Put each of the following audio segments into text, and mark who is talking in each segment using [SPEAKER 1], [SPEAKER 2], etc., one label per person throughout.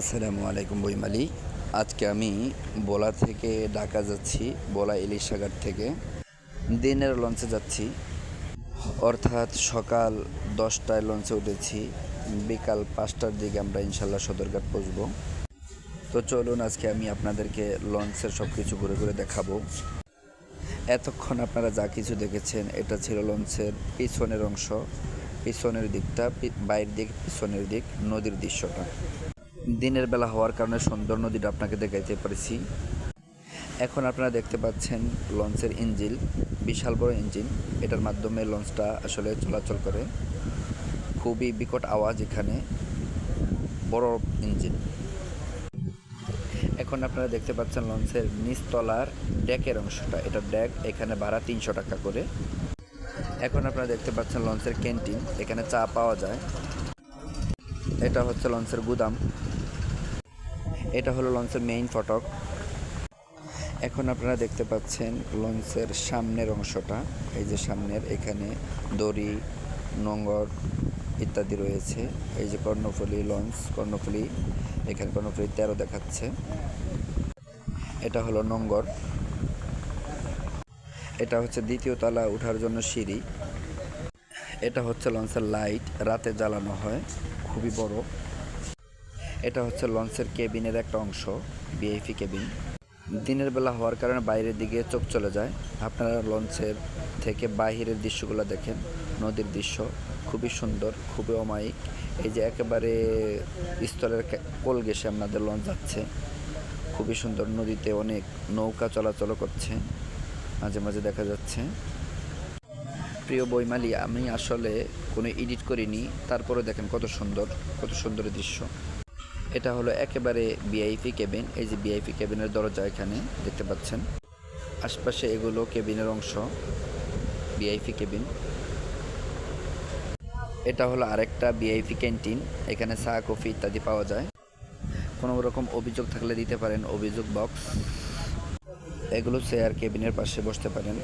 [SPEAKER 1] আসসালামু আলাইকুম বইমালি আজকে আমি বোলা থেকে ঢাকা যাচ্ছি, বোলা ইলিশাঘাট থেকে। দিনের লঞ্চে যাচ্ছি। অর্থাৎ সকাল দশটায় লঞ্চে উঠেছি। বিকাল পাঁচটার দিকে আমরা ইনশাল্লাহ সদরঘাট পৌঁছব। তো চলুন আজকে আমি আপনাদেরকে লঞ্চের সব কিছু ঘুরে ঘুরে দেখাবো। এতক্ষণ আপনারা যা কিছু দেখেছেন, এটা ছিল লঞ্চের পিছনের অংশ, পিছনের দিকটা বাইরের দিক, পিছনের দিক, নদীর দৃশ্যটা। দিনের বেলা হওয়ার কারণে সুন্দর নদীটা আপনাকে দেখাইতে পারছি। এখন আপনারা দেখতে পাচ্ছেন লঞ্চের ইঞ্জিন, বিশাল বড় ইঞ্জিন। এটার মাধ্যমে লঞ্চটা আসলে চলাচল করে। খুবই বিকট আওয়াজ এখানে, বড় ইঞ্জিন। এখন আপনারা দেখতে পাচ্ছেন লঞ্চের নিচতলার ডেকের অংশটা। এটা ডেক, এখানে ভাড়া তিনশো টাকা করে। এখন আপনারা দেখতে পাচ্ছেন লঞ্চের ক্যান্টিন, এখানে চা পাওয়া যায়। এটা হচ্ছে লঞ্চের গুদাম। এটা হলো লঞ্চের মেইন ফটক। এখন আপনারা দেখতে পাচ্ছেন লঞ্চের সামনের অংশটা। এই যে সামনের, এখানে দড়ি নোঙ্গর ইত্যাদি রয়েছে। এই যে কর্ণফুলি লঞ্চ, কর্ণফুলি, এখানে কর্ণফুলি তেরো দেখাচ্ছে। এটা হলো নোঙ্গর এটা হচ্ছে দ্বিতীয় তলা ওঠার জন্য সিঁড়ি। এটা হচ্ছে লঞ্চের লাইট রাতে জ্বালানো হয়। খুবই বড়। এটা হচ্ছে লঞ্চের কেবিনের একটা অংশ বিআইপি কেবিন। দিনের বেলা হওয়ার কারণে বাইরের দিকে চোখ চলে যায়। আপনারা লঞ্চের থেকে বাহিরের দৃশ্যগুলো দেখেন। নদীর দৃশ্য খুবই সুন্দর, খুবই অমায়িক। এই যে একেবারে স্থলের কোল ঘেসে আপনাদের লঞ্চ যাচ্ছে। খুবই সুন্দর, নদীতে অনেক নৌকা চলাচল করছে। মাঝে মাঝে দেখা যাচ্ছে। প্রিয় বইমালি আমি আসলে কোনো এডিট করিনি। তারপরে দেখেন কত সুন্দর কত সুন্দর দৃশ্য। এটা হলো একেবারে বিআইপি কেবিন এই যে বিআইপি কেবিনের দরজা এখানে দেখতে পাচ্ছেন। আশপাশে এগুলো কেবিনের অংশ বিআইপি কেবিন এটা হলো আরেকটা বিআইপি ক্যান্টিন এখানে চা, কফি ইত্যাদি পাওয়া যায়। কোনো রকম অভিযোগ থাকলে দিতে পারেন, অভিযোগ বক্স এগুলো চেয়ার কেবিনের পাশে বসতে পারেন।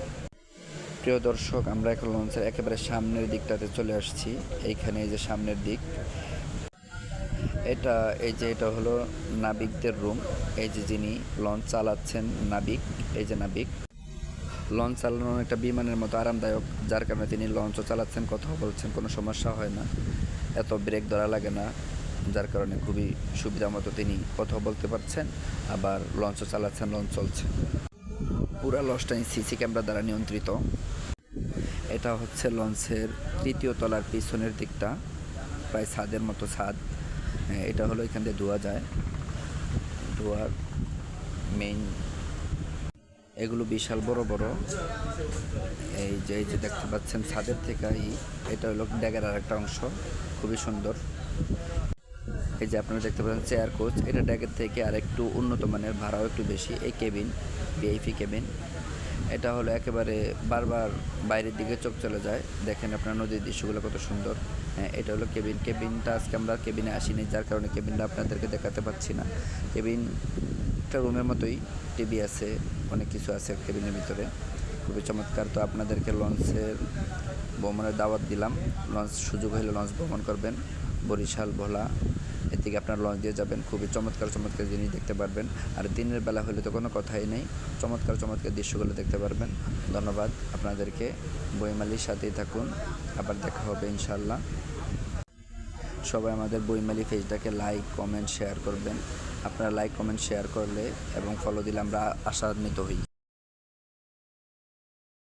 [SPEAKER 1] প্রিয় দর্শক, আমরা এখন লঞ্চের একেবারে সামনের দিকটাতে চলে আসছি। এইখানে এই যে সামনের দিক এটা, এই যে এটা হলো নাবিকদের রুম। এই যে যিনি লঞ্চ চালাচ্ছেন নাবিক, এই যে নাবিক। লঞ্চ চালানো একটা বিমানের মতো আরামদায়ক, যার কারণে তিনি লঞ্চও চালাচ্ছেন কথা বলছেন, কোনো সমস্যা হয় না। এত ব্রেক ধরা লাগে না, যার কারণে খুবই সুবিধা মতো তিনি কথা বলতে পারছেন, আবার লঞ্চও চালাচ্ছেন, লঞ্চ চলছে। পুরা লঞ্চটা সিসি ক্যামেরা দ্বারা নিয়ন্ত্রিত। এটা হচ্ছে লঞ্চের তৃতীয় তলার পিছনের দিকটা, প্রায় ছাদের মতো ছাদ। এটা হলো এখান দিয়ে ধোয়া যায়। ধোয়ার মেইন এগুলো বিশাল বড় বড়। এই যে এই যে দেখতে পাচ্ছেন ছাদের থেকে এটা হলো ড্যাগের আর একটা অংশ, খুবই সুন্দর। এই যে আপনারা দেখতে পাচ্ছেন চেয়ার কোচ, এটা ড্যাগের থেকে আর একটু উন্নত মানের, ভাড়াও একটু বেশি। এই কেবিন, ভিআইপি কেবিন। এটা হলো একেবারে বারবার বাইরের দিকে চোখ চলে যায়। দেখেন আপনার নদীর দৃশ্যগুলো কত সুন্দর। হ্যাঁ এটা হলো কেবিন। কেবিনটা আজকে আমরা কেবিনে আসিনি, যার কারণে কেবিনটা আপনাদেরকে দেখাতে পাচ্ছি না। কেবিন একটা রুমের মতোই, টিভি আছে, অনেক কিছু আছে কেবিনের ভিতরে। খুবই চমৎকার। তো আপনাদেরকে লঞ্চের ভ্রমণের দাওয়াত দিলাম। লঞ্চ সুযোগ হলে লঞ্চ ভ্রমণ করবেন। বরিশাল, ভোলা এদিকে আপনার লঞ্চ দিয়ে যাবেন। খুবই চমৎকার চমৎকার জিনিস দেখতে পারবেন। আর দিনের বেলা হলে তো কোনো কথাই নেই। চমৎকার চমৎকার দৃশ্যগুলো দেখতে পারবেন। ধন্যবাদ আপনাদেরকে। বইমালির সাথেই থাকুন। আবার দেখা হবে ইনশাল্লাহ সবাই আমাদের বইমালি পেজটাকে লাইক কমেন্ট শেয়ার করবেন। আপনারা লাইক কমেন্ট শেয়ার করলে এবং ফলো দিলে আমরা আশান্বিত হই।